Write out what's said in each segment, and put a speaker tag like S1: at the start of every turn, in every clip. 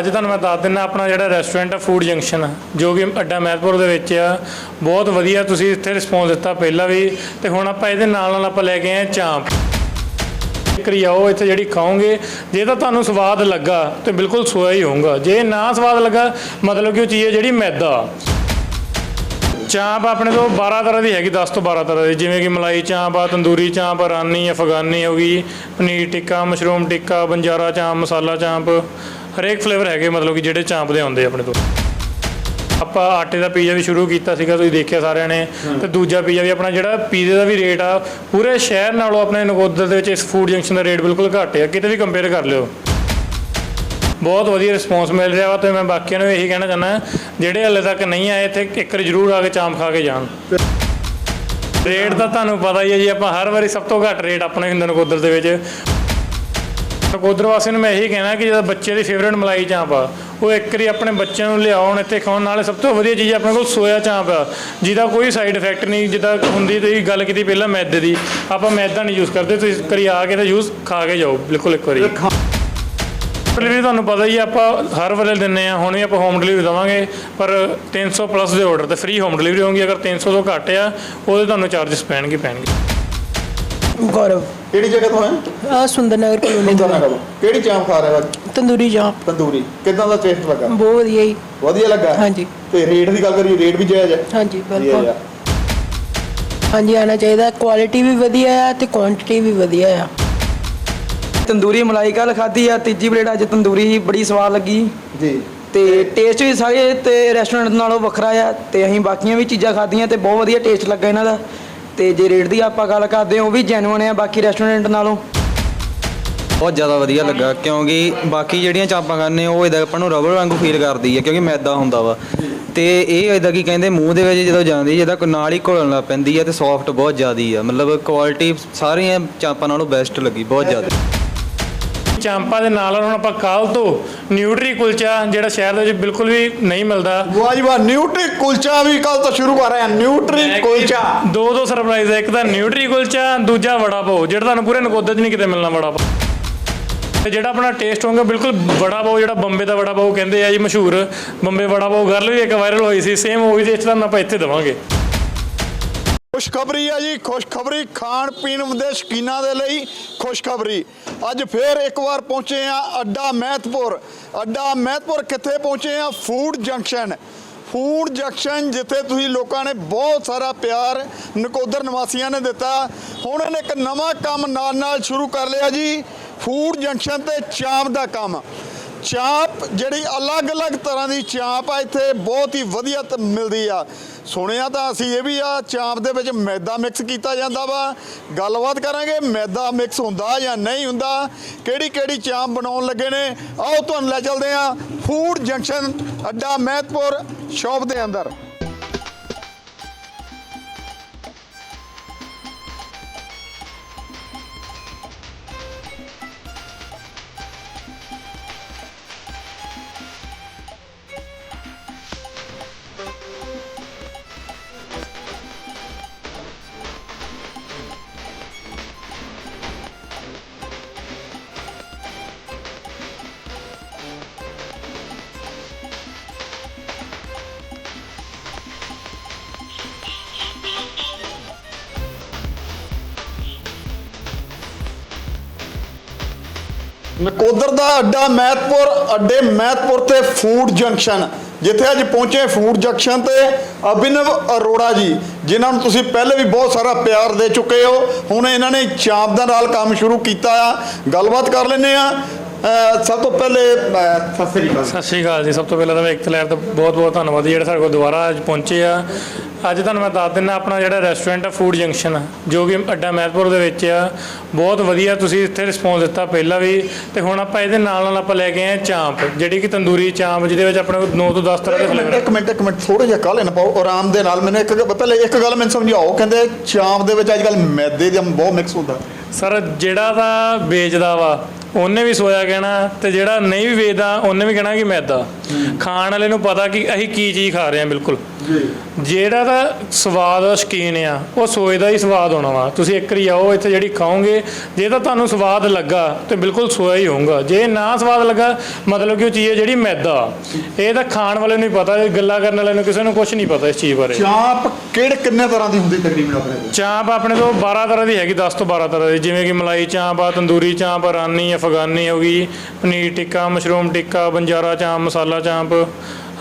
S1: ਅੱਜ ਤੁਹਾਨੂੰ ਮੈਂ ਦੱਸ ਦਿੰਦਾ ਆਪਣਾ ਜਿਹੜਾ ਰੈਸਟੋਰੈਂਟ ਆ ਫੂਡ ਜੰਕਸ਼ਨ ਜੋ ਕਿ ਅੱਡਾ ਮਹਿਤਪੁਰ ਦੇ ਵਿੱਚ ਆ। ਬਹੁਤ ਵਧੀਆ ਤੁਸੀਂ ਇੱਥੇ ਰਿਸਪੌਂਸ ਦਿੱਤਾ ਪਹਿਲਾਂ ਵੀ, ਤੇ ਹੁਣ ਆਪਾਂ ਇਹਦੇ ਨਾਲ ਨਾਲ ਆਪਾਂ ਲੈ ਕੇ ਆਏ ਹਾਂ ਚਾਂਪ। ਕਰੀ ਆਓ ਇੱਥੇ ਜਿਹੜੀ ਖਾਓਗੇ, ਜੇ ਤਾਂ ਤੁਹਾਨੂੰ ਸਵਾਦ ਲੱਗਾ, ਤੇ ਬਿਲਕੁਲ ਸੋਇਆ ਹੀ ਹੋਊਗਾ। ਜੇ ਨਾ ਸਵਾਦ ਲੱਗਾ, ਮਤਲਬ ਕਿ ਉਹ ਚੀਜ਼ ਹੈ ਜਿਹੜੀ ਮੈਦਾ। ਚਾਂਪ ਆਪਣੇ ਤੋਂ 12 ਤਰ੍ਹਾਂ ਦੀ ਹੈਗੀ 10 ਤੋਂ 12 ਤਰ੍ਹਾਂ ਦੀ। ਜਿਵੇਂ ਕਿ ਮਲਾਈ ਚਾਂਪ ਆ, ਤੰਦੂਰੀ ਚਾਂਪ, ਰਾਨੀ ਅਫਗਾਨੀ ਹੋ ਗਈ, ਪਨੀਰ ਟਿੱਕਾ, ਮਸ਼ਰੂਮ ਟਿੱਕਾ, ਬੰਜਾਰਾ ਚਾਂਪ, ਮਸਾਲਾ ਚਾਂਪ। ਹਰੇਕ ਫਲੇਵਰ ਹੈਗੇ ਮਤਲਬ ਕਿ ਜਿਹੜੇ ਚਾਂਪ ਦੇ ਆਉਂਦੇ ਆਪਣੇ ਤੋਂ। ਆਪਾਂ ਆਟੇ ਦਾ ਪੀਜ਼ਾ ਵੀ ਸ਼ੁਰੂ ਕੀਤਾ ਸੀਗਾ ਤੁਸੀਂ ਦੇਖਿਆ ਸਾਰਿਆਂ ਨੇ। ਤੇ ਦੂਜਾ ਪੀਜ਼ਾ ਵੀ ਆਪਣਾ ਜਿਹੜਾ ਪੀਜ਼ੇ ਦਾ ਵੀ ਰੇਟ ਆ ਪੂਰੇ ਸ਼ਹਿਰ ਨਾਲੋਂ ਆਪਣੇ ਨਗੋਦਰ ਦੇ ਵਿੱਚ ਇਸ ਫੂਡ ਜੰਕਸ਼ਨ ਦਾ ਰੇਟ ਬਿਲਕੁਲ ਘੱਟ ਆ ਕਿਤੇ ਵੀ ਕੰਪੇਅਰ ਕਰ ਲਿਓ। ਬਹੁਤ ਵਧੀਆ ਰਿਸਪੌਂਸ ਮਿਲ ਰਿਹਾ ਵਾ ਤੇ ਮੈਂ ਬਾਕੀਆਂ ਨੂੰ ਇਹੀ ਕਹਿਣਾ ਚਾਹੁੰਦਾ ਜਿਹੜੇ ਹਲੇ ਤੱਕ ਨਹੀਂ ਆਏ ਇੱਥੇ ਇੱਕ ਵਾਰੀ ਜ਼ਰੂਰ ਆ ਕੇ ਚਾਂਪ ਖਾ ਕੇ ਜਾਣ। ਰੇਟ ਤਾਂ ਤੁਹਾਨੂੰ ਪਤਾ ਹੀ ਹੈ ਜੀ ਆਪਾਂ ਹਰ ਵਾਰੀ ਸਭ ਤੋਂ ਘੱਟ ਰੇਟ ਆਪਣੇ ਹੁੰਦੇ ਨਕੋਦਰ ਦੇ ਵਿੱਚ। ਨਕੋਦਰ ਵਾਸੀਆਂ ਨੂੰ ਮੈਂ ਇਹੀ ਕਹਿਣਾ ਕਿ ਜਿਹੜਾ ਬੱਚੇ ਦੀ ਫੇਵਰੇਟ ਮਲਾਈ ਚਾਂਪ ਆ ਉਹ ਇੱਕ ਵਾਰੀ ਆਪਣੇ ਬੱਚਿਆਂ ਨੂੰ ਲਿਆਉਣ ਇੱਥੇ ਖਾਣ ਨਾਲੇ ਸਭ ਤੋਂ ਵਧੀਆ ਚੀਜ਼ ਆਪਣੇ ਕੋਲ ਸੋਇਆ ਚਾਂਪ ਆ ਜਿਹਦਾ ਕੋਈ ਸਾਈਡ ਇਫੈਕਟ ਨਹੀਂ ਜਿੱਦਾਂ ਹੁੰਦੀ ਤੁਸੀਂ ਗੱਲ ਕੀਤੀ ਪਹਿਲਾਂ ਮੈਦੇ ਦੀ ਆਪਾਂ ਮੈਦਾ ਨਹੀਂ ਯੂਜ਼ ਕਰਦੇ ਤੁਸੀਂ ਇੱਕ ਵਾਰੀ ਆ ਕੇ ਤਾਂ ਯੂਜ਼ ਖਾ ਕੇ ਜਾਓ ਬਿਲਕੁਲ ਇੱਕ ਵਾਰੀ। ਡਿਲੀਵਰੀ ਤੁਹਾਨੂੰ ਪਤਾ ਹੀ ਆਪਾਂ ਹਰ ਵੇਲੇ ਦਿੰਨੇ ਆ ਹੁਣ ਵੀ ਆਪਾਂ ਹੋਮ ਡਿਲੀਵਰੀ ਦਵਾਂਗੇ ਪਰ 300 ਪਲੱਸ ਦੇ ਆਰਡਰ ਤੇ ਫ੍ਰੀ ਹੋਮ ਡਿਲੀਵਰੀ ਹੋਊਗੀ ਅਗਰ 300 ਤੋਂ ਘੱਟ ਆ ਉਹਦੇ ਤੁਹਾਨੂੰ ਚਾਰजेस ਪੈਣਗੇ ਪੈਣਗੇ।
S2: ਗੌਰਵ
S3: ਕਿਹੜੀ ਜਗ੍ਹਾ ਤੋਂ ਹੈ?
S2: ਆ ਸੁੰਦਰ ਨਗਰ ਕਲੋਨੀ ਤੋਂ।
S3: ਤੋਂ। ਕਿਹੜੀ ਚਾਂਪ ਖਾ ਰਿਹਾ ਵਾ
S2: ਤੰਦੂਰੀ ਚਾਂਪ
S3: ਤੰਦੂਰੀ। ਕਿਦਾਂ ਦਾ ਟੇਸਟ ਲੱਗਾ?
S2: ਬਹੁਤ ਵਧੀਆ ਜੀ।
S3: ਵਧੀਆ ਲੱਗਾ?
S2: ਹਾਂਜੀ।
S3: ਤੇ ਰੇਟ ਦੀ ਗੱਲ ਕਰੀਏ ਰੇਟ ਵੀ ਜਾਇਜ਼ ਹੈ।
S2: ਹਾਂਜੀ ਬਿਲਕੁਲ।
S3: ਆ।
S2: ਹਾਂਜੀ ਆਣਾ ਚਾਹੀਦਾ। ਕੁਆਲਿਟੀ ਵੀ ਵਧੀਆ ਆ ਤੇ ਕੁਆਂਟੀਟੀ ਵੀ ਵਧੀਆ ਆ।
S4: ਤੰਦੂਰੀ ਮਲਾਈ ਕੱਲ ਖਾਧੀ ਆ ਤੀਜੀ ਪਲੇਟ ਅੱਜ ਤੰਦੂਰੀ ਬੜੀ ਸਵਾਦ ਲੱਗੀ।
S3: ਜੀ।
S4: ਤੇ ਟੇਸਟ ਵੀ ਸਾਰੇ ਤੇ ਰੈਸਟੋਰੈਂਟ ਨਾਲੋਂ ਵੱਖਰਾ ਆ ਤੇ ਅਸੀਂ ਬਾਕੀਆਂ ਵੀ ਚੀਜ਼ਾਂ ਖਾਧੀਆਂ ਤੇ ਬਹੁਤ ਵਧੀਆ ਟੇਸਟ ਲੱਗਾ ਇਹਨਾਂ ਦਾ। ਤੇ ਜੇ ਰੇਟ ਦੀ ਆਪਾਂ ਗੱਲ ਕਰਦੇ ਹਾਂ, ਉਹ ਵੀ ਜੈਨੂਇਨ ਆ, ਬਾਕੀ ਰੈਸਟੋਰੈਂਟ ਨਾਲੋਂ।
S5: ਬਹੁਤ ਜ਼ਿਆਦਾ ਵਧੀਆ ਲੱਗਾ, ਕਿਉਂਕਿ ਬਾਕੀ ਜਿਹੜੀਆਂ ਚਾਪਾਂ ਖਾਂਦੇ ਉਹ ਇਹਦਾ ਆਪਾਂ ਨੂੰ ਰਬੜ ਵਾਂਗੂ ਫੀਲ ਕਰਦੀ ਹੈ ਕਿਉਂਕਿ ਮੈਦਾ ਹੁੰਦਾ ਵਾ। ਤੇ ਇਹ ਇਹਦਾ ਕੀ ਕਹਿੰਦੇ, ਮੂੰਹ ਦੇ ਵਿੱਚ ਜਦੋਂ ਜਾਂਦੀ ਜਿਹਦਾ ਨਾਲ ਹੀ ਘੁਲਣ ਲੱਗ ਪੈਂਦੀ ਹੈ ਤੇ ਸੌਫਟ ਬਹੁਤ ਜ਼ਿਆਦੀ ਆ। ਮਤਲਬ ਕੁਆਲਿਟੀ ਸਾਰੀਆਂ ਚਾਪਾਂ ਨਾਲੋਂ ਬੈਸਟ ਲੱਗੀ, ਬਹੁਤ ਜ਼ਿਆਦਾ।
S1: ਚਾਂਪਾ ਦੇ ਨਾਲ ਹੁਣ ਆਪਾਂ ਕੱਲ ਤੋਂ ਨਿਊਟਰੀ ਕੁਲਚਾ ਜਿਹੜਾ ਸ਼ਹਿਰ ਦੇ ਵਿੱਚ ਬਿਲਕੁਲ ਵੀ ਨਹੀਂ ਮਿਲਦਾ।
S3: ਵਾਹ ਜੀ ਵਾਹ ਨਿਊਟਰੀ ਕੁਲਚਾ ਵੀ ਕੱਲ ਤੋਂ ਸ਼ੁਰੂ ਕਰ ਰਹੇ ਹਾਂ। ਨਿਊਟਰੀ ਕੁਲਚਾ।
S1: ਦੋ ਦੋ ਸਰਪ੍ਰਾਈਜ਼ ਹੈ ਇੱਕ ਤਾਂ ਨਿਊਟਰੀ ਕੁਲਚਾ ਦੂਜਾ ਵੜਾ ਪਾਓ ਜਿਹੜਾ ਤੁਹਾਨੂੰ ਪੂਰੇ ਨਕੋਦਰ 'ਚ ਨਹੀਂ ਕਿਤੇ ਮਿਲਣਾ ਵੜਾ ਪਾਓ। ਤੇ ਜਿਹੜਾ ਆਪਣਾ ਟੇਸਟ ਹੋਊਗਾ ਬਿਲਕੁਲ ਵੜਾ ਪਾਓ ਜਿਹੜਾ ਬੰਬੇ ਦਾ ਵੜਾ ਪਾਓ ਕਹਿੰਦੇ ਆ ਜੀ ਮਸ਼ਹੂਰ। ਬੰਬੇ ਵੜਾ ਪਾਓ ਗੱਲ ਵੀ ਇੱਕ ਵਾਇਰਲ ਹੋਈ ਸੀ ਸੇਮ ਉਹੀ ਟੇਸਟ ਤੁਹਾਨੂੰ ਆਪਾਂ ਇੱਥੇ ਦੇਵਾਂਗੇ।
S3: ਖੁਸ਼ਖਬਰੀ ਆ ਜੀ, ਖੁਸ਼ਖਬਰੀ ਖਾਣ ਪੀਣ ਦੇ ਸ਼ਕੀਨਾਂ ਦੇ ਲਈ ਖੁਸ਼ਖਬਰੀ। ਅੱਜ ਫੇਰ ਇੱਕ ਵਾਰ ਪਹੁੰਚੇ ਆ ਅੱਡਾ ਮਹਿਤਪੁਰ। ਅੱਡਾ ਮਹਿਤਪੁਰ ਕਿੱਥੇ ਪਹੁੰਚੇ ਆ? Food junction. ਫੂਡ ਜੰਕਸ਼ਨ ਜਿੱਥੇ ਤੁਸੀਂ ਲੋਕਾਂ ਨੇ ਬਹੁਤ ਸਾਰਾ ਪਿਆਰ, ਨਕੋਦਰ ਨਿਵਾਸੀਆਂ ਨੇ ਦਿੱਤਾ। ਹੁਣ ਇਹਨੇ ਇੱਕ ਨਵਾਂ ਕੰਮ ਨਾਲ ਨਾਲ ਸ਼ੁਰੂ ਕਰ ਲਿਆ ਜੀ। ਫੂਡ ਜੰਕਸ਼ਨ ਤੇ ਚਾਂਪ ਦਾ ਕੰਮ। ਚਾਂਪ ਜਿਹੜੀ ਅਲੱਗ-ਅਲੱਗ ਤਰ੍ਹਾਂ ਦੀ ਚਾਂਪ ਆ, ਇੱਥੇ ਬਹੁਤ ਹੀ ਵਧੀਆ ਤ- ਮਿਲਦੀ ਆ। ਸੁਣਿਆ ਤਾਂ ਅਸੀਂ ਇਹ ਵੀ ਆ, ਚਾਂਪ ਦੇ ਵਿੱਚ ਮੈਦਾ ਮਿਕਸ ਕੀਤਾ ਜਾਂਦਾ ਵਾ। ਗੱਲਬਾਤ ਕਰਾਂਗੇ ਮੈਦਾ ਮਿਕਸ ਹੁੰਦਾ ਜਾਂ ਨਹੀਂ ਹੁੰਦਾ, ਕਿਹੜੀ ਕਿਹੜੀ ਚਾਂਪ ਬਣਾਉਣ ਲੱਗੇ ਨੇ। ਆਓ ਤੁਹਾਨੂੰ ਲੈ ਚੱਲਦੇ ਆ ਫੂਡ ਜੰਕਸ਼ਨ ਅੱਡਾ ਮਹਿਤਪੁਰ ਸ਼ਾਪ ਦੇ ਅੰਦਰ। ਨਕੋਦਰ ਦਾ ਅੱਡਾ ਮਹਿਤਪੁਰ, ਅੱਡੇ ਮਹਿਤਪੁਰ ਤੇ ਫੂਡ ਜੰਕਸ਼ਨ, ਜਿੱਥੇ ਅੱਜ ਪਹੁੰਚੇ ਫੂਡ ਜੰਕਸ਼ਨ ਤੇ ਅਭਿਨਵ ਅਰੋੜਾ ਜੀ, ਜਿਨ੍ਹਾਂ ਨੂੰ ਤੁਸੀਂ ਪਹਿਲੇ ਵੀ ਬਹੁਤ ਸਾਰਾ ਪਿਆਰ ਦੇ ਚੁੱਕੇ ਹੋ। ਹੁਣ ਇਹਨਾਂ ਨੇ ਚਾਂਪ ਦਾ ਨਾਲ ਕੰਮ ਸ਼ੁਰੂ ਕੀਤਾ ਆ। ਗੱਲਬਾਤ ਕਰ ਲੈਨੇ ਆ ਸਭ ਤੋਂ ਪਹਿਲੇ ਸਤਿ ਸ੍ਰੀ ਅਕਾਲ
S1: ਸਤਿ ਸ਼੍ਰੀ ਅਕਾਲ ਜੀ। ਸਭ ਤੋਂ ਪਹਿਲਾਂ ਤਾਂ ਮੈਂ ਇੱਕ ਲੈਰ ਦਾ ਬਹੁਤ ਬਹੁਤ ਧੰਨਵਾਦ ਜਿਹੜੇ ਸਾਡੇ ਕੋਲ ਦੁਬਾਰਾ ਅੱਜ ਪਹੁੰਚੇ ਆ। ਅੱਜ ਤੁਹਾਨੂੰ ਮੈਂ ਦੱਸ ਦਿੰਦਾ ਆਪਣਾ ਜਿਹੜਾ ਰੈਸਟੋਰੈਂਟ ਆ ਫੂਡ ਜੰਕਸ਼ਨ ਜੋ ਕਿ ਅੱਡਾ ਮਹਿਤਪੁਰ ਦੇ ਵਿੱਚ ਆ। ਬਹੁਤ ਵਧੀਆ ਤੁਸੀਂ ਇੱਥੇ ਰਿਸਪੌਂਸ ਦਿੱਤਾ ਪਹਿਲਾਂ ਵੀ। ਤੇ ਹੁਣ ਆਪਾਂ ਇਹਦੇ ਨਾਲ ਨਾਲ ਆਪਾਂ ਲੈ ਕੇ ਆਏ ਚਾਂਪ ਜਿਹੜੀ ਕਿ ਤੰਦੂਰੀ ਚਾਂਪ ਜਿਹਦੇ ਵਿੱਚ ਆਪਣੇ ਕੋਲ 9 ਤੋਂ 10 ਤਰ੍ਹਾਂ ਦੇ ਫਲੇਵਰ
S3: ਇੱਕ ਮਿੰਟ ਇੱਕ ਮਿੰਟ ਥੋੜਾ ਜਿਹਾ ਕਾਲੇ ਨਾ ਪਾਓ ਆਰਾਮ ਦੇ ਨਾਲ। ਮੈਨੂੰ ਇੱਕ ਪਹਿਲੇ ਇੱਕ ਗੱਲ ਮੈਨੂੰ ਸਮਝਾਓ। ਕਹਿੰਦੇ ਚਾਂਪ ਦੇ ਵਿੱਚ ਅੱਜ ਕੱਲ ਮੈਦੇ ਦਾ ਬਹੁਤ ਮਿਕਸ ਹੁੰਦਾ।
S1: ਸਰ ਜਿਹੜਾ ਤਾਂ ਵੇਚਦਾ ਵਾ ਉਹਨੇ ਵੀ ਸੋਇਆ ਕਹਿਣਾ ਤੇ ਜਿਹੜਾ ਨਹੀਂ ਵੀ ਵੇਚਦਾ ਉਹਨੇ ਵੀ ਕਹਿਣਾ ਕਿ ਮੈਦਾ ਖਾਣ ਵਾਲੇ ਨੂੰ ਪਤਾ ਕਿ ਅਸੀਂ ਕੀ ਚੀਜ਼ ਖਾ ਰਹੇ ਹਾਂ ਬਿਲਕੁਲ। ਜਿਹੜਾ ਦਾ ਸਵਾਦ ਦਾ ਸ਼ਕੀਨ ਆ ਉਹ ਸੋਏ ਦਾ ਹੀ ਸਵਾਦ ਹੋਣਾ ਵਾ। ਤੁਸੀਂ ਇੱਕ ਵਾਰੀ ਆਓ ਇੱਥੇ ਜਿਹੜੀ ਖਾਓਗੇ ਜੇ ਤਾਂ ਤੁਹਾਨੂੰ ਸਵਾਦ ਲੱਗਾ ਤੇ ਬਿਲਕੁਲ ਸੋਇਆ ਹੀ ਹੋਊਗਾ। ਜੇ ਨਾ ਸਵਾਦ ਲੱਗਾ ਮਤਲਬ ਕਿ ਉਹ ਚੀਜ਼ ਹੈ ਜਿਹੜੀ ਮੈਦਾ। ਇਹ ਤਾਂ ਖਾਣ ਵਾਲੇ ਨੂੰ ਹੀ ਪਤਾ ਗੱਲਾਂ ਕਰਨ ਵਾਲੇ ਨੂੰ ਕਿਸੇ ਨੂੰ ਕੁਝ ਨਹੀਂ ਪਤਾ ਇਸ ਚੀਜ਼ ਬਾਰੇ।
S3: ਚਾਂਪ ਕਿਹੜੇ ਕਿੰਨੇ ਤਰ੍ਹਾਂ ਦੀ ਹੁੰਦੀ ਤਕਰੀਬਨ ਆਪਣੇ ਕੋਲ?
S1: ਚਾਂਪ ਆਪਣੇ ਤੋਂ 12 ਤਰ੍ਹਾਂ ਦੀ ਹੈਗੀ 10 ਤੋਂ 12 ਤਰ੍ਹਾਂ ਦੀ। ਜਿਵੇਂ ਕਿ ਮਲਾਈ ਚਾਂਪ ਆ ਤੰਦੂਰੀ ਚਾਂਪ ਰਾਨੀ ਅਫਗਾਨੀ ਹੋ ਗਈ ਪਨੀਰ ਟਿੱਕਾ ਮਸ਼ਰੂਮ ਟਿੱਕਾ ਬੰਜਾਰਾ ਚਾਂਪ ਮਸਾਲਾ ਚਾਂਪ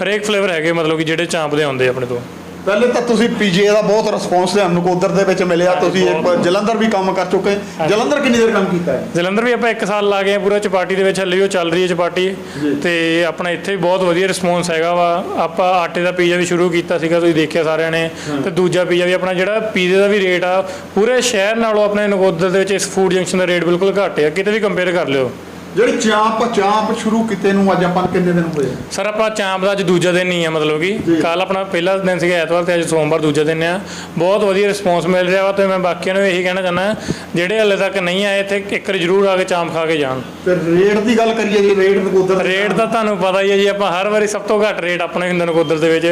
S1: ਹਰੇਕ ਫਲੇਵਰ ਹੈਗੇ ਮਤਲਬ ਕਿ ਜਿਹੜੇ ਚਾਂਪ ਦੇ ਆਉਂਦੇ ਆਪਣੇ ਤੋਂ।
S3: ਪਹਿਲੇ ਤਾਂ ਤੁਸੀਂ ਪੀਜੇ ਦਾ ਬਹੁਤ ਰਿਸਪੌਂਸ ਤੁਹਾਨੂੰ ਨਕੋਦਰ ਦੇ ਵਿੱਚ ਮਿਲਿਆ ਤੁਸੀਂ ਇੱਕ ਵਾਰ ਜਲੰਧਰ ਵੀ ਕੰਮ ਕਰ ਚੁੱਕੇ। ਜਲੰਧਰ ਕਿੰਨੀ ਦੇਰ ਕੰਮ ਕੀਤਾ ਹੈ?
S1: ਜਲੰਧਰ ਵੀ ਆਪਾਂ 1 ਸਾਲ ਲਾ ਗਏ ਆ ਪੂਰਾ ਚਪਾਟੀ ਦੇ ਵਿੱਚ ਹੱਲੇ ਉਹ ਚੱਲ ਰਹੀ ਹੈ ਚਪਾਟੀ। ਤੇ ਆਪਣਾ ਇੱਥੇ ਵੀ ਬਹੁਤ ਵਧੀਆ ਰਿਸਪੌਂਸ ਹੈਗਾ ਵਾ। ਆਪਾਂ ਆਟੇ ਦਾ ਪੀਜ਼ਾ ਵੀ ਸ਼ੁਰੂ ਕੀਤਾ ਸੀਗਾ ਤੁਸੀਂ ਦੇਖਿਆ ਸਾਰਿਆਂ ਨੇ। ਤੇ ਦੂਜਾ ਪੀਜ਼ਾ ਵੀ ਆਪਣਾ ਜਿਹੜਾ ਪੀਜ਼ੇ ਦਾ ਵੀ ਰੇਟ ਆ ਪੂਰੇ ਸ਼ਹਿਰ ਨਾਲੋਂ ਆਪਣੇ ਨਗੋਦਰ ਦੇ ਵਿੱਚ ਇਸ ਫੂਡ ਜੰਕਸ਼ਨ ਦਾ ਰੇਟ ਬਿਲਕੁਲ ਘੱਟ ਆ। ਕਿਤੇ ਵੀ ਕੰਪੇਅਰ ਕਰ ਲਿਓ।
S3: ਜਿਹੜੀ ਚਾਂਪ ਚਾਂਪ ਸ਼ੁਰੂ ਕੀਤੇ ਨੂੰ ਅੱਜ ਆਪਾਂ ਨੂੰ ਕਿੰਨੇ ਦਿਨ ਹੋਏ
S1: ਸਰ ਆਪਾਂ ਚਾਂਪ ਦਾ ਅੱਜ ਦੂਜਾ ਦਿਨ ਹੀ ਆ ਮਤਲਬ ਕਿ ਕੱਲ ਆਪਣਾ ਪਹਿਲਾ ਦਿਨ ਸੀਗਾ ਐਤਵਾਰ ਤੇ ਅੱਜ ਸੋਮਵਾਰ ਦੂਜਾ ਦਿਨ ਆ। ਬਹੁਤ ਵਧੀਆ ਰਿਸਪੌਂਸ ਮਿਲ ਰਿਹਾ ਵਾ ਤੇ ਮੈਂ ਬਾਕੀਆਂ ਨੂੰ ਇਹੀ ਕਹਿਣਾ ਚਾਹੁੰਦਾ ਜਿਹੜੇ ਹਲੇ ਤੱਕ ਨਹੀਂ ਆਏ ਇੱਥੇ ਇੱਕ ਵਾਰੀ ਜ਼ਰੂਰ ਆ ਕੇ ਚਾਂਪ ਖਾ ਕੇ ਜਾਣ।
S3: ਤੇ ਰੇਟ ਦੀ ਗੱਲ ਕਰੀਏ ਜੀ ਰੇਟ ਨਕੋਦਰ ਦੇ
S1: ਰੇਟ ਤਾਂ ਤੁਹਾਨੂੰ ਪਤਾ ਹੀ ਹੈ ਜੀ ਆਪਾਂ ਹਰ ਵਾਰੀ ਸਭ ਤੋਂ ਘੱਟ ਰੇਟ ਆਪਣੇ ਹੁੰਦੇ ਨਕੋਦਰ ਦੇ ਵਿੱਚ।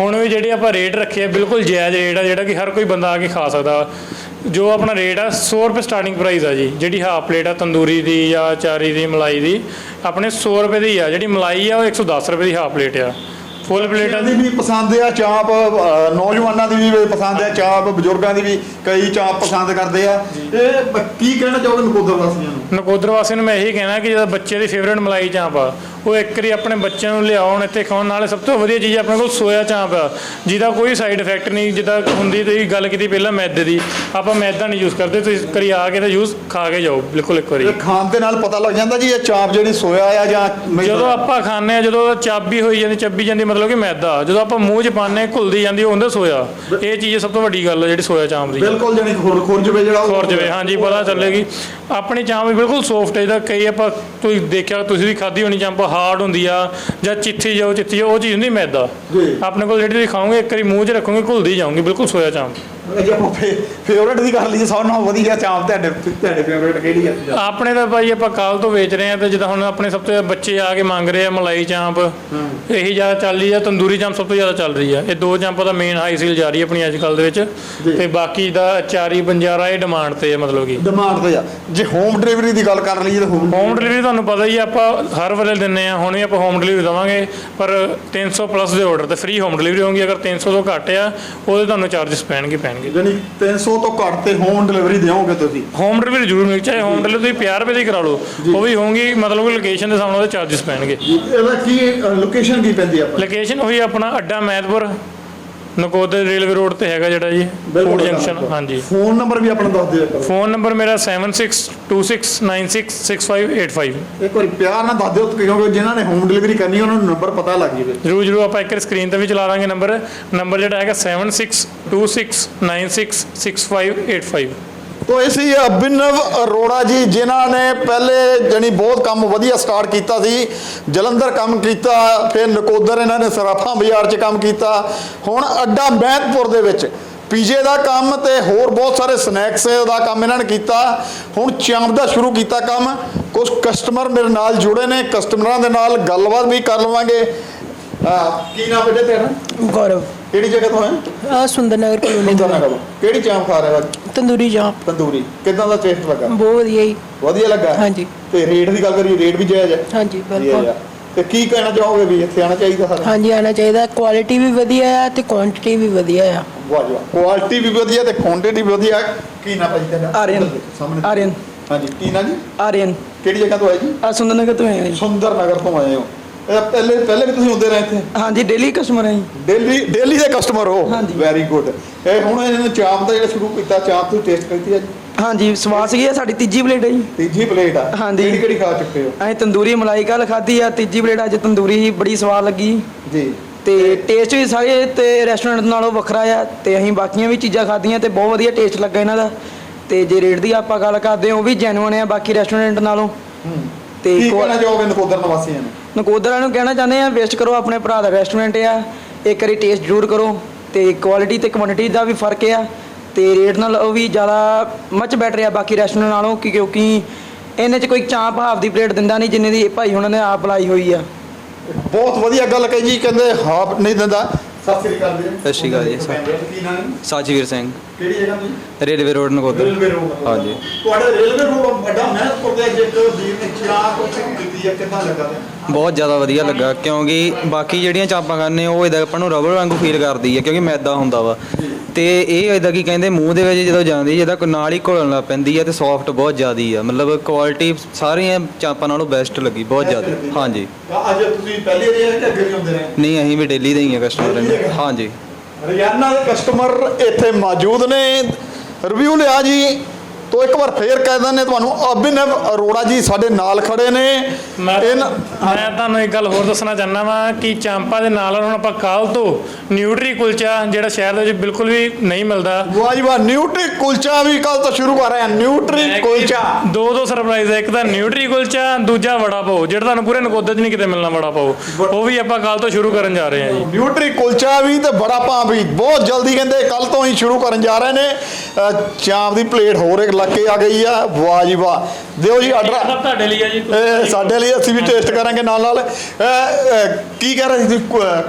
S1: ਹੁਣ ਵੀ ਜਿਹੜੀ ਆਪਾਂ ਰੇਟ ਰੱਖੇ ਆ ਬਿਲਕੁਲ ਜਾਇਜ਼ ਰੇਟ ਆ ਜਿਹੜਾ ਕਿ ਹਰ ਕੋਈ ਬੰਦਾ ਆ ਕੇ ਖਾ ਸਕਦਾ ਜੋ ਆਪਣਾ ਰੇਟ ਆ 100 ਰੁਪਏ ਸਟਾਰਟਿੰਗ ਪ੍ਰਾਈਸ ਆ ਜੀ ਜਿਹੜੀ ਹਾਫ ਪਲੇਟ ਆ ਤੰਦੂਰੀ ਦੀ ਜਾਂ ਚਾਰੀ ਦੀ ਮਲਾਈ ਦੀ ਆਪਣੇ 100 ਰੁਪਏ ਦੀ ਆ ਜਿਹੜੀ ਮਲਾਈ ਆ ਉਹ 110 ਰੁਪਏ ਦੀ ਹਾਫ ਪਲੇਟ ਆ। ਫੁੱਲ ਪਲੇਟ ਆ
S3: ਦੀ ਵੀ ਪਸੰਦ ਆ ਚਾਂਪ ਨੌਜਵਾਨਾਂ ਦੀ ਵੀ ਪਸੰਦ ਆ ਚਾਂਪ ਬਜ਼ੁਰਗਾਂ ਦੀ ਵੀ ਕਈ ਚਾਂਪ ਪਸੰਦ ਕਰਦੇ ਆ। ਇਹ ਕੀ ਕਹਿਣਾ ਚਾਹੋਗੇ ਨਕੋਦਰ ਵਾਸੀਆਂ ਨੂੰ?
S1: ਨਕੋਦਰ ਵਾਸੀ ਨੂੰ ਮੈਂ ਇਹੀ ਕਹਿਣਾ ਕਿ ਜਿਹੜਾ ਬੱਚੇ ਦੀ ਫੇਵਰੇਟ ਮਲਾਈ ਚਾਂਪ ਆ ਉਹ ਇੱਕ ਵਾਰੀ ਆਪਣੇ ਬੱਚਿਆਂ ਨੂੰ ਲਿਆਉਣ ਇੱਥੇ ਖਾਣ ਨਾਲੇ ਸਭ ਤੋਂ ਵਧੀਆ ਚੀਜ਼ ਆਪਣੇ ਕੋਲ ਸੋਇਆ ਚਾਂਪ ਆ ਜਿਹਦਾ ਕੋਈ ਸਾਈਡ ਇਫੈਕਟ ਨਹੀਂ ਜਿੱਦਾਂ ਹੁੰਦੀ ਤੁਸੀਂ ਗੱਲ ਕੀਤੀ ਪਹਿਲਾਂ ਮੈਦੇ ਦੀ ਆਪਾਂ ਮੈਦਾ ਨਹੀਂ ਯੂਜ਼ ਕਰਦੇ ਤੁਸੀਂ ਇੱਕ ਵਾਰੀ ਆ ਕੇ ਤਾਂ ਯੂਜ਼ ਖਾ ਕੇ ਜਾਓ ਬਿਲਕੁਲ ਇੱਕ ਵਾਰੀ।
S3: ਖਾਣ ਦੇ ਨਾਲ ਪਤਾ ਲੱਗ ਜਾਂਦਾ ਜੀ ਇਹ ਚਾਂਪ ਜਿਹੜੀ ਸੋਇਆ ਆ ਜਾਂ?
S1: ਜਦੋਂ ਆਪਾਂ ਖਾਂਦੇ ਆ ਜਦੋਂ ਚਾਬੀ ਹੋਈ ਜਾਂਦੀ ਚੱਬੀ ਜਾਂਦੀ ਮਤਲਬ ਕਿ ਮੈਦਾ ਜਦੋਂ ਆਪਾਂ ਮੂੰਹ 'ਚ ਪਾਉਂਦੇ ਘੁਲਦੀ ਜਾਂਦੀ ਉਹ ਹੁੰਦਾ ਸੋਇਆ। ਇਹ ਚੀਜ਼ ਸਭ ਤੋਂ ਵੱਡੀ ਗੱਲ ਹੈ ਜਿਹੜੀ ਸੋਇਆ ਚਾਂਪ ਦੀ
S3: ਬਿਲਕੁਲ ਜਾਨੀ ਖੁਰ ਖੁਰ ਜਵੇ ਜਿਹੜਾ ਉਹ-
S1: ਖੋਰ ਜਵੇ ਹਾਂਜੀ ਪਤਾ ਚੱਲੇਗੀ। ਆਪਣੀ ਚਾਂਪ ਵੀ ਬਿਲਕੁਲ ਸੌਫਟ ਹੈ ਇਹਦਾ ਕਈ ਆਪਾਂ ਤੁਸੀਂ ਦੇਖਿਆ ਤੁਸੀਂ ਵੀ ਖਾਧੀ ਹੋਣੀ ਚਾਂਪ ਹਾਰਡ ਹੁੰਦੀ ਆ ਜਾਂ ਚਿੱਥੀ ਜਾਓ ਚਿੱਥੀ ਜਾਓ ਉਹ ਚੀਜ਼ ਹੁੰਦੀ ਮੈਦਾ। ਆਪਣੇ ਕੋਲ ਜਿਹੜੀ ਤੁਸੀਂ ਖਾਓਗੇ ਇੱਕ ਵਾਰੀ ਮੂੰਹ 'ਚ ਰੱਖੋਗੇ ਘੁਲਦੀ ਜਾਓਗੇ ਬਿਲਕੁਲ ਸੋਇਆ ਚਾਂਪ
S3: ਜੇ ਆਪਾਂ ਫੇਵਰੇਟ ਦੀ ਕਰ ਲਈਏ ਸਭ ਨਾਲੋਂ ਵਧੀਆ ਚਾਂਪ ਤੁਹਾਡੇ ਤੁਹਾਡੇ ਫੇਵਰੇਟ ਕਿਹੜੀ ਆ?
S1: ਆਪਣੇ ਤਾਂ ਭਾਈ ਆਪਾਂ ਕੱਲ ਤੋਂ ਵੇਚ ਰਹੇ ਆ ਤੇ ਜਿੱਦਾਂ ਹੁਣ ਆਪਣੇ ਸਭ ਤੋਂ ਜ਼ਿਆਦਾ ਬੱਚੇ ਆ ਕੇ ਮੰਗ ਰਹੇ ਆ ਮਲਾਈ ਚਾਂਪ। ਇਹੀ ਜ਼ਿਆਦਾ ਚੱਲ ਰਹੀ ਆ ਤੰਦੂਰੀ ਚਾਂਪ ਸਭ ਤੋਂ ਜ਼ਿਆਦਾ ਚੱਲ ਰਹੀ ਆ। ਇਹ ਦੋ ਚਾਂਪਾਂ ਦਾ ਮੇਨ ਹਾਈ ਸੇਲ ਜਾ ਰਹੀ ਆਪਣੀ ਅੱਜ ਕੱਲ ਦੇ ਵਿੱਚ। ਤੇ ਬਾਕੀ ਦਾ ਚਾਰੀ ਬੰਜਾਰਾ ਇਹ ਡਿਮਾਂਡ ਤੇ ਆ ਮਤਲਬ ਕਿ।
S3: ਡਿਮਾਂਡ ਤੇ ਆ। ਜੇ ਹੋਮ ਡਿਲੀਵਰੀ ਦੀ ਗੱਲ ਕਰ ਲਈਏ ਤਾਂ ਹੋਮ
S1: ਡਿਲੀਵਰੀ ਤੁਹਾਨੂੰ ਪਤਾ ਹੀ ਆ, ਆਪਾਂ ਹਰ ਵੇਲੇ ਦਿੰਨੇ ਆ। ਹੁਣ ਵੀ ਆਪਾਂ ਹੋਮ ਡਿਲੀਵਰੀ ਦਵਾਂਗੇ ਪਰ 300 ਪਲੱਸ ਦੇ ਆਰਡਰ ਤੇ ਫ੍ਰੀ ਹੋਮ ਡਿਲੀਵਰੀ ਹੋਊਗੀ। ਅਗਰ 300 ਤੋਂ ਘੱਟ ਆ ਉਹਦੇ ਤੁਹਾਨੂੰ ਚਾਰजेस ਪੈਣਗੇ। ਪੈਣਗੇ
S3: ਜਾਨੀ 300 ਤੋਂ ਘੱਟ ਤੇ ਹੋਮ ਡਿਲੀਵਰੀ ਦਿਓਗੇ ਤੁਸੀਂ।
S1: ਹੋਮ ਡਿਲੀਵਰੀ ਜ਼ਰੂਰ ਮਿਲ ਚਾਹੇ ਹੋਮ ਡਿਲੀਵਰੀ ਤੁਸੀਂ 50 ਰੁਪਏ ਦੀ ਕਰਾ ਲਓ ਉਹ ਵੀ ਹੋਊਗੀ ਮਤਲਬ ਕਿ ਲੋਕੇਸ਼ਨ ਦੇ ਸਾਹਮਣੇ ਉਹਦੇ ਚਾਰजेस ਪੈਣਗੇ।
S3: ਇਹਦਾ ਕੀ ਲੋਕੇਸ਼ਨ ਕੀ ਪੈਂਦੀ ਆ
S1: ਲੋਕੇਸ਼ਨ ਉਹੀ ਆਪਣਾ ਅੱਡਾ ਮੈਦਪੁਰ ਨਕੋਦਰ ਰੇਲਵੇ ਰੋਡ ਤੇ ਹੈਗਾ ਜਿਹੜਾ ਜੀ ਫੂਡ ਜੰਕਸ਼ਨ ਹਾਂਜੀ।
S3: ਫੋਨ ਨੰਬਰ ਵੀ ਆਪਣਾ ਦੱਸ ਦਿਓ।
S1: ਫੋਨ ਨੰਬਰ ਮੇਰਾ 7626966585
S3: ਇੱਕ ਵਾਰੀ ਪਿਆਰ ਨਾਲ ਦੱਸ ਦਿਓ ਕਿਉਂਕਿ ਜਿਨ੍ਹਾਂ ਨੇ ਹੋਮ ਡਿਲੀਵਰੀ ਕਰਨੀ ਉਹਨਾਂ ਨੂੰ ਨੰਬਰ ਪਤਾ ਲੱਗ ਜਾਵੇ।
S1: ਜਰੂਰ ਜਰੂਰ ਆਪਾਂ ਇੱਕ ਸਕਰੀਨ ਤੇ ਵੀ ਚਲਾ ਦਾਂਗੇ ਨੰਬਰ ਨੰਬਰ ਜਿਹੜਾ ਹੈਗਾ 7626966585
S3: ਤੋ ਇਹ ਸੀ ਅਭਿਨਵ ਅਰੋੜਾ ਜੀ, ਜਿਨ੍ਹਾਂ ਨੇ ਪਹਿਲੇ ਜਣੀ ਬਹੁਤ ਕੰਮ ਵਧੀਆ ਸਟਾਰਟ ਕੀਤਾ ਸੀ, ਜਲੰਧਰ ਕੰਮ ਕੀਤਾ, ਫਿਰ ਨਕੋਦਰ ਇਹਨਾਂ ਨੇ ਸਰਾਫਾਂ ਬਾਜ਼ਾਰ 'ਚ ਕੰਮ ਕੀਤਾ। ਹੁਣ ਅੱਡਾ ਮਹਿਤਪੁਰ ਦੇ ਵਿੱਚ ਪੀਜੇ ਦਾ ਕੰਮ ਤੇ ਹੋਰ ਬਹੁਤ ਸਾਰੇ ਸਨੈਕਸ ਦਾ ਕੰਮ ਇਹਨਾਂ ਨੇ ਕੀਤਾ। ਹੁਣ ਚਾਂਪ ਦਾ ਸ਼ੁਰੂ ਕੀਤਾ ਕੰਮ। ਕੁਝ ਕਸਟਮਰ ਮੇਰੇ ਨਾਲ ਜੁੜੇ ਨੇ ਕਸਟਮਰਾਂ ਦੇ ਨਾਲ ਗੱਲਬਾਤ ਵੀ ਕਰ ਲਵਾਂਗੇ। ਕੀ ਨਾਮ ਬੇਟੇ ਤੇਰਾ?
S2: ਗੌਰਵ।
S3: ਕਿਹੜੀ ਜਗ੍ਹਾ ਤੋਂ ਹੈ
S2: ਆ ਸੁੰਦਰ ਨਗਰ ਕਲੋਨੀ ਤੋਂ।
S3: ਤੋਂ। ਕਿਹੜੀ ਚਾਂਪ ਖਾ ਰਿਹਾ
S2: ਤੰਦੂਰੀ ਚਾਂਪ
S3: ਤੰਦੂਰੀ। ਕਿਦਾਂ ਦਾ ਟੇਸਟ ਲੱਗਾ?
S2: ਬਹੁਤ ਵਧੀਆ ਜੀ।
S3: ਵਧੀਆ ਲੱਗਾ?
S2: ਹਾਂਜੀ।
S3: ਤੇ ਰੇਟ ਦੀ ਗੱਲ ਕਰੀਏ ਰੇਟ ਵੀ ਜਾਇਜ਼ ਹੈ।
S2: ਹਾਂਜੀ
S3: ਜਾਇਜ਼
S2: ਬਿਲਕੁਲ।
S3: ਆ। ਤੇ ਕੀ ਕਹਿਣਾ ਚਾਹੋਗੇ ਵੀ ਇੱਥੇ ਆਣਾ ਚਾਹੀਦਾ ਸਾਰਾ?
S2: ਹਾਂਜੀ ਆਣਾ ਚਾਹੀਦਾ। ਕੁਆਲਿਟੀ ਵੀ ਵਧੀਆ ਆ ਤੇ ਕੁਆਂਟੀਟੀ ਵੀ ਵਧੀਆ ਆ।
S3: ਵਾਹ ਜੀ ਵਾਹ। ਕੁਆਲਿਟੀ ਵੀ ਵਧੀਆ ਤੇ ਕੁਆਂਟੀਟੀ ਵੀ ਵਧੀਆ। ਕੀ ਨਾ ਭਾਜੀ ਤੁਹਾਡਾ
S4: ਆਰੀਅਨ।
S3: ਸਾਹਮਣੇ।
S4: ਆਰੀਅਨ।
S3: ਹਾਂਜੀ ਕੀ ਨਾ ਜੀ?
S4: ਆਰੀਅਨ।
S3: ਕਿਹੜੀ ਜਗ੍ਹਾ ਤੋਂ ਆਏ ਜੀ?
S4: ਆ ਸੁੰਦਰ ਨਗਰ ਤੋਂ ਆਏ ਹਾਂ ਜੀ।
S3: ਸੁੰਦਰ ਨਗਰ ਤੋਂ ਆਏ ਹੋ। ਪਹਿਲੇ ਪਹਿਲੇ ਵੀ ਤੁਸੀਂ ਹੁੰਦੇ ਰਹੇ ਇੱਥੇ?
S4: ਹਾਂਜੀ ਡੇਲੀ ਕਸਟਮਰ ਹੈ ਜੀ।
S3: ਡੇਲੀ ਡੇਲੀ ਦੇ ਕਸਟਮਰ ਹੋ?
S4: ਹਾਂਜੀ।
S3: ਵੈਰੀ ਗੁੱਡ ਇਹ ਹੁਣ ਇਹਨਾਂ ਨੇ ਚਾਂਪ ਦਾ ਜਿਹੜਾ ਸ਼ੁਰੂ ਕੀਤਾ ਚਾਂਪ ਤੁਸੀਂ ਟੇਸਟ ਕੀਤੀ ਅੱਜ
S4: ਹਾਂਜੀ ਸਵਾਦ ਸੀਗੀ ਇਹ ਸਾਡੀ ਤੀਜੀ ਪਲੇਟ ਹੈ ਜੀ।
S3: ਤੀਜੀ ਪਲੇਟ ਆ?
S4: ਹਾਂਜੀ।
S3: ਕਿਹੜੀ ਕਿਹੜੀ ਖਾ ਚੁੱਕੇ ਹੋ?
S4: ਅਸੀਂ ਤੰਦੂਰੀ ਮਲਾਈ ਕੱਲ ਖਾਧੀ ਆ ਤੀਜੀ ਪਲੇਟ ਅੱਜ ਤੰਦੂਰੀ ਸੀ, ਬੜੀ ਸਵਾਦ ਲੱਗੀ।
S3: ਜੀ।
S4: ਤੇ ਟੇਸਟ ਵੀ ਸਾਰੇ ਤੇ ਰੈਸਟੋਰੈਂਟ ਨਾਲੋਂ ਵੱਖਰਾ ਆ ਤੇ ਅਸੀਂ ਬਾਕੀਆਂ ਵੀ ਚੀਜ਼ਾਂ ਖਾਧੀਆਂ ਤੇ ਬਹੁਤ ਵਧੀਆ ਟੇਸਟ ਲੱਗਾ ਇਹਨਾਂ ਦਾ। ਤੇ ਜੇ ਰੇਟ ਦੀ ਆਪਾਂ ਗੱਲ ਕਰਦੇ ਹਾਂ ਉਹ ਵੀ ਜੈਨੂਇਨ ਆ ਬਾਕੀ ਰੈਸਟੋਰੈਂਟ ਨਾਲੋਂ। ਤੇ
S3: ਕੀ
S4: ਕੁਆ-
S3: ਕਹਿਣਾ ਚਾਹੋਗੇ ਨਕੋਦਰ ਨਿਵਾਸੀਆਂ ਨੂੰ?
S4: ਨਕੋਦਰਾਂ ਨੂੰ ਕਹਿਣਾ ਚਾਹੁੰਦੇ ਆ ਵੇਸਟ ਕਰੋ ਆਪਣੇ ਭਰਾ ਦਾ ਰੈਸਟੋਰੈਂਟ ਆ। ਇੱਕ ਵਾਰੀ ਟੇਸਟ ਜ਼ਰੂਰ ਕਰੋ ਤੇ ਕੁਆਲਿਟੀ ਤੇ ਕੁਆਂਟੀਟੀ ਦਾ ਵੀ ਫ਼ਰਕ ਆ ਤੇ ਰੇਟ ਨਾਲ ਉਹ ਵੀ ਜ਼ਿਆਦਾ ਮੱਚ ਬੈਟਰ ਆ ਬਾਕੀ ਰੈਸਟੋਰੈਂਟ ਨਾਲੋਂ ਕਿ- ਕਿਉਂਕਿ ਇਹਨੇ 'ਚ ਕੋਈ ਚਾਂਪ ਹਾਫ ਦੀ ਪਲੇਟ ਦਿੰਦਾ ਨਹੀਂ ਜਿੰਨੇ ਦੀ ਇਹ ਭਾਈ ਹੁਣਾਂ ਨੇ ਆਪ ਲਾਈ ਹੋਈ ਆ।
S3: ਬਹੁਤ ਵਧੀਆ ਗੱਲ ਕਹੀ ਜੀ ਕਹਿੰਦੇ ਹਾਫ ਨਹੀਂ ਦਿੰਦਾ। ਸਤਿ ਸ੍ਰੀ ਅਕਾਲ ਜੀ।
S5: ਸਤਿ ਸ਼੍ਰੀ ਅਕਾਲ ਜੀ। ਸਾਜਵੀਰ ਸਿੰਘ।
S3: ਕਿਹੜੀ ਜਗ੍ਹਾ ਤੋਂ
S5: railway road Nakodar.
S3: Railway road
S5: ਹਾਂਜੀ।
S3: ਤੁਹਾਡੇ ਰੇਲਵੇ ਰੋਡ ਵੱਡਾ ਹੈ ਕਿੱਦਾਂ ਲੱਗਾ ਤੇ
S5: ਬਹੁਤ ਜ਼ਿਆਦਾ ਵਧੀਆ ਲੱਗਾ ਕਿਉਂਕਿ ਬਾਕੀ ਜਿਹੜੀਆਂ ਚਾਪਾਂ ਖਾਂਦੇ ਉਹ ਇਹਦਾ ਆਪਾਂ ਨੂੰ ਰਬੜ ਵਾਂਗੂ ਫੀਲ ਕਰਦੀ ਹੈ ਕਿਉਂਕਿ ਮੈਦਾ ਹੁੰਦਾ ਵਾ। ਤੇ ਇਹ ਇਹਦਾ ਕੀ ਕਹਿੰਦੇ ਮੂੰਹ ਦੇ ਵਿੱਚ ਜਦੋਂ ਜਾਂਦੀ ਜਿਹਦਾ ਨਾਲ ਹੀ ਘੁਲਣ ਲੱਗ ਪੈਂਦੀ ਹੈ ਤੇ ਸੌਫਟ ਬਹੁਤ ਜ਼ਿਆਦੀ ਆ। ਮਤਲਬ ਕੁਆਲਿਟੀ ਸਾਰੀਆਂ ਚਾਪਾਂ ਨਾਲੋਂ ਬੈਸਟ ਲੱਗੀ ਬਹੁਤ ਜ਼ਿਆਦਾ। ਹਾਂਜੀ।
S3: ਅੱਜ ਤੁਸੀਂ ਪਹਿਲੇ ਰਹੇ ਕਿ ਅੱਗੇ ਵੀ ਹੁੰਦੇ ਰਹੇ?
S5: ਨਹੀਂ ਅਸੀਂ ਵੀ ਡੇਲੀ ਦੇ ਹੀ ਆ ਕਸਟਮਰ ਹਾਂਜੀ।
S3: ਰੋਜ਼ਾਨਾ ਦੇ ਕਸਟਮਰ ਇੱਥੇ ਮੌਜੂਦ ਨੇ। ਰਿਵਿਊ ਲਿਆ ਜੀ। ਤੋ ਇੱਕ ਵਾਰ ਫੇਰ ਕਹਿ ਦਿੰਦੇ ਤੁਹਾਨੂੰ ਅਭਿਨਵ ਅਰੋੜਾ ਜੀ ਸਾਡੇ ਨਾਲ ਖੜੇ ਨੇ।
S1: ਮੈਂ ਮੈਂ ਤੁਹਾਨੂੰ ਇੱਕ ਗੱਲ ਹੋਰ ਦੱਸਣਾ ਚਾਹੁੰਦਾ ਵਾਂ ਕਿ ਚਾਂਪਾ ਦੇ ਨਾਲ ਹੁਣ ਆਪਾਂ ਕੱਲ ਤੋਂ ਨਿਊਟਰੀ ਕੁਲਚਾ ਜਿਹੜਾ ਸ਼ਹਿਰ ਦੇ ਵਿੱਚ ਬਿਲਕੁਲ ਵੀ ਨਹੀਂ ਮਿਲਦਾ।
S3: ਵਾਹ ਜੀ ਵਾਹ ਨਿਊਟਰੀ ਕੁਲਚਾ ਵੀ ਕੱਲ ਤੋਂ ਸ਼ੁਰੂ ਕਰ ਰਹੇ ਹਾਂ। ਨਿਊਟਰੀ ਕੁਲਚਾ।
S1: ਦੋ ਦੋ ਸਰਪ੍ਰਾਈਜ਼ ਹੈ ਇੱਕ ਤਾਂ ਨਿਊਟਰੀ ਕੁਲਚਾ ਦੂਜਾ ਵੜਾ ਪਾਓ ਜਿਹੜਾ ਤੁਹਾਨੂੰ ਪੂਰੇ ਨਕੋਦਰ 'ਚ ਨਹੀਂ ਕਿਤੇ ਮਿਲਣਾ ਵੜਾ ਪਾਓ। ਉਹ ਵੀ ਆਪਾਂ ਕੱਲ ਤੋਂ ਸ਼ੁਰੂ ਕਰਨ ਜਾ ਰਹੇ ਹਾਂ ਜੀ।
S3: ਨਿਊਟਰੀ ਕੁਲਚਾ ਵੀ ਤੇ ਬੜਾ ਭਾਂ ਵੀ ਬਹੁਤ ਜਲਦੀ ਕਹਿੰਦੇ ਕੱਲ ਤੋਂ ਹੀ ਸ਼ੁਰੂ ਕਰਨ ਜਾ ਰਹੇ ਨੇ। ਚਾਂਪ ਦੀ ਪਲੇਟ ਹੋਰ ਇੱਕ ਲੱਗ ਕੇ ਆ ਗਈ ਆ। ਵਾਹ ਜੀ ਵਾਹ। ਦਿਓ ਜੀ ਆਰਡਰ
S1: ਤੁਹਾਡੇ ਲਈ ਹੈ ਜੀ।
S3: ਇਹ ਸਾਡੇ ਲਈ ਅਸੀਂ ਵੀ ਟੇਸਟ ਕਰਾਂਗੇ ਨਾਲ ਨਾਲ। ਇਹ, ਇਹ, ਕੀ ਕਹਿ ਰਹੇ ਸੀ?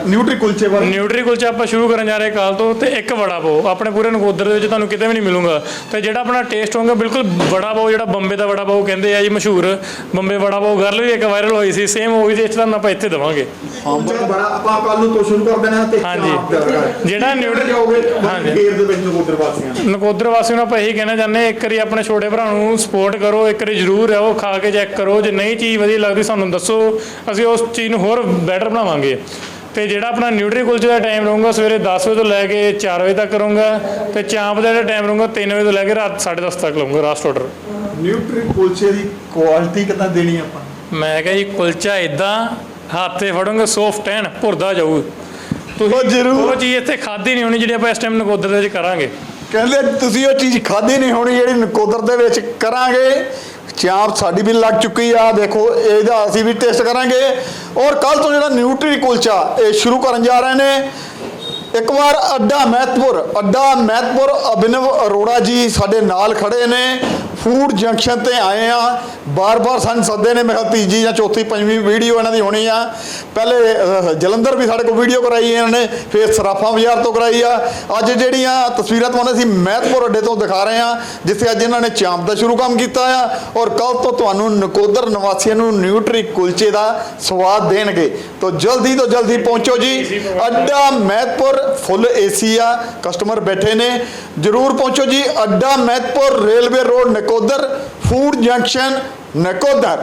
S3: ਨਿਊਟਰੀ ਕੁਲਚੇ ਬਾਰੇ
S1: ਨਿਊਟਰੀ ਕੁਲਚਾ ਆਪਾਂ ਸ਼ੁਰੂ ਕਰਨ ਜਾ ਰਹੇ ਕੱਲ ਤੋਂ ਤੇ ਇੱਕ ਵੜਾ ਪਾਓ। ਆਪਣੇ ਪੂਰੇ ਨਕੋਦਰ ਦੇ ਵਿੱਚ ਤੁਹਾਨੂੰ ਕਿਤੇ ਵੀ ਨਹੀਂ ਮਿਲੂਗਾ। ਤੇ ਜਿਹੜਾ ਆਪਣਾ ਟੇਸਟ ਹੋਊਗਾ ਬਿਲਕੁਲ ਵੜਾ ਪਾਓ ਜਿਹੜਾ ਬੰਬੇ ਦਾ ਵੜਾ ਪਾਓ ਕਹਿੰਦੇ ਆ ਜੀ ਮਸ਼ਹੂਰ। ਬੰਬੇ ਵੜਾ ਪਾਓ ਗੱਲ ਵੀ ਇੱਕ ਵਾਇਰਲ ਹੋਈ ਸੀ। ਸੇਮ ਉਹੀ ਟੇਸਟ ਤੁਹਾਨੂੰ ਆਪਾਂ ਇੱਥੇ ਦੇਵਾਂਗੇ।
S3: ਹਾਂ ਬੜਾ ਆਪਾਂ ਕੱਲ ਨੂੰ ਤੋਂ ਸ਼ੁਰੂ ਕਰ ਦੇਣਾ ਤੇ
S1: ਹਾਂਜੀ।
S3: ਚਾਂਪ ਦਾ।
S1: ਜਿਹੜਾ ਨਿਊਟਰੀ-
S3: ਚਾਹੋਗੇ
S1: ਹਾਂਜੀ।
S3: ਖੇਰ ਦੇ ਵਿੱਚ ਨਗੋਦਰ ਵਾਸੀਆਂ ਨੂੰ?
S1: ਨਕੋਦਰ ਵਾਸੀਆਂ ਨੂੰ ਆਪਾਂ ਇਹੀ ਕਹਿਣਾ ਚਾਹੁੰਦੇ ਹਾਂ, ਇੱਕ ਵਾਰੀ ਆਪਣੇ ਛੋਟੇ ਭਰਾ ਨੂੰ ਸਪੋਰਟ ਕਰੋ ਇੱਕ ਵਾਰੀ ਜ਼ਰੂਰ ਆਓ ਖਾ ਕੇ ਚੈੱਕ ਕਰੋ। ਜੇ ਨਹੀਂ ਚੀਜ਼ ਵਧੀਆ ਲੱਗਦੀ ਸਾਨੂੰ ਦੱਸੋ ਅਸੀਂ ਉਸ ਚੀਜ਼ ਨੂੰ ਹੋਰ ਬੈਟਰ ਬਣਾਵਾਂਗੇ। ਤੇ ਜਿਹੜਾ ਆਪਣਾ ਨਿਊਟਰੀ ਕੁਲਚੇ ਦਾ ਟਾਈਮ ਰਹੂਗਾ ਸਵੇਰੇ 10 ਵਜੇ ਤੋਂ ਲੈ ਕੇ 4 ਵਜੇ ਤੱਕ ਕਰੂੰਗਾ ਤੇ ਚਾਂਪ ਦਾ ਜਿਹੜਾ ਟਾਈਮ ਰਹੂਗਾ 3 ਵਜੇ ਤੋਂ ਲੈ ਕੇ ਰਾਤ 10:30 ਤੱਕ ਲਵਾਂਗਾ ਲਾਸਟ ਆਰਡਰ
S3: ਨਿਊਟਰੀ ਕੁਲਚੇ ਦੀ ਕੁਆਲਿਟੀ ਕਿੱਦਾਂ ਦੇਣੀ ਆਪਾਂ?
S1: ਮੈਂ ਕਿਹਾ ਜੀ ਕੁਲਚਾ ਇਦਾਂ ਹੱਥੇ ਫੜੋਗੇ ਸੌਫਟ ਐਨ ਭੁਰਦਾ ਜਾਊ।
S3: ਉਹ ਜ਼ਰੂਰ।
S1: ਉਹ ਚੀਜ਼ ਇੱਥੇ ਖਾਦੀ ਨਹੀਂ ਹੋਣੀ ਜਿਹੜੀ ਆਪਾਂ ਇਸ ਟਾਈਮ ਨਕੋਦਰ ਦੇ ਵਿੱਚ ਕਰਾਂਗੇ।
S3: ਕਹਿੰਦੇ ਤੁਸੀਂ ਉਹ ਚੀਜ਼ ਖਾਧੀ ਨਹੀਂ ਹੋਣੀ ਜਿਹੜੀ ਨਕੋਦਰ ਦੇ ਵਿੱਚ ਕਰਾਂਗੇ। ਚਾਂਪ ਸਾਡੀ ਵੀ ਲੱਗ ਚੁੱਕੀ ਆ, ਦੇਖੋ, ਇਹਦਾ ਅਸੀਂ ਵੀ ਟੇਸਟ ਕਰਾਂਗੇ। ਔਰ ਕੱਲ ਤੋਂ ਜਿਹੜਾ ਨਿਊਟਰੀ ਕੁਲਚਾ, ਇਹ ਸ਼ੁਰੂ ਕਰਨ ਜਾ ਰਹੇ ਨੇ। ਇੱਕ ਵਾਰ ਅੱਡਾ ਮਹਿਤਪੁਰ ਅੱਡਾ ਮਹਿਤਪੁਰ ਅਭਿਨਵ ਅਰੋੜਾ ਜੀ ਸਾਡੇ ਨਾਲ ਖੜੇ ਨੇ। ਫੂਡ ਜੰਕਸ਼ਨ ਤੇ ਆਏ ਆ। ਬਾਰ-ਬਾਰ ਸਾਨੂੰ ਸੱਦੇ ਨੇ, ਮੈਂ ਤੀਜੀ ਜਾਂ ਚੌਥੀ, ਪੰਜਵੀਂ ਵੀਡੀਓ ਇਹਨਾਂ ਦੀ ਹੋਣੀ ਆ। ਪਹਿਲੇ ਜਲੰਧਰ ਵੀ ਸਾਡੇ ਕੋਲ ਵੀਡੀਓ ਕਰਾਈ ਇਹਨਾਂ ਨੇ, ਫਿਰ ਸਰਾਫਾ ਬਾਜ਼ਾਰ ਤੋਂ ਕਰਾਈ ਆ। ਅੱਜ ਜਿਹੜੀਆਂ ਤਸਵੀਰਾਂ ਤੁਹਾਨੂੰ ਅਸੀਂ ਮਹਿਤਪੁਰ ਅੱਡੇ ਤੋਂ ਦਿਖਾ ਰਹੇ ਆ, ਜਿੱਥੇ ਅੱਜ ਇਹਨਾਂ ਨੇ ਚਾਂਪ ਦਾ ਸ਼ੁਰੂ ਕੰਮ ਕੀਤਾ ਆ। ਔਰ ਕੱਲ ਤੋਂ ਤੁਹਾਨੂੰ ਨਕੋਦਰ ਨਿਵਾਸੀਆਂ ਨੂੰ ਨਿਊਟਰੀ ਕੁਲਚੇ ਦਾ ਸਵਾਦ ਦੇਣਗੇ। ਤੋਂ ਜਲਦੀ ਤੋਂ ਜਲਦੀ ਪਹੁੰਚੋ ਜੀ। ਅੱਡਾ ਮਹਿਤਪੁਰ ਫੁੱਲ ਏਸੀ ਆ। ਕਸਟਮਰ ਬੈਠੇ ਨੇ। ਜਰੂਰ ਪਹੁੰਚੋ ਜੀ। ਅੱਡਾ ਮਹਿਤਪੁਰ ਰੇਲਵੇ ਰੋਡ ਨਕੋ ਨਕੋਦਰ ਫੂਡ ਜੰਕਸ਼ਨ ਨਕੋਦਰ।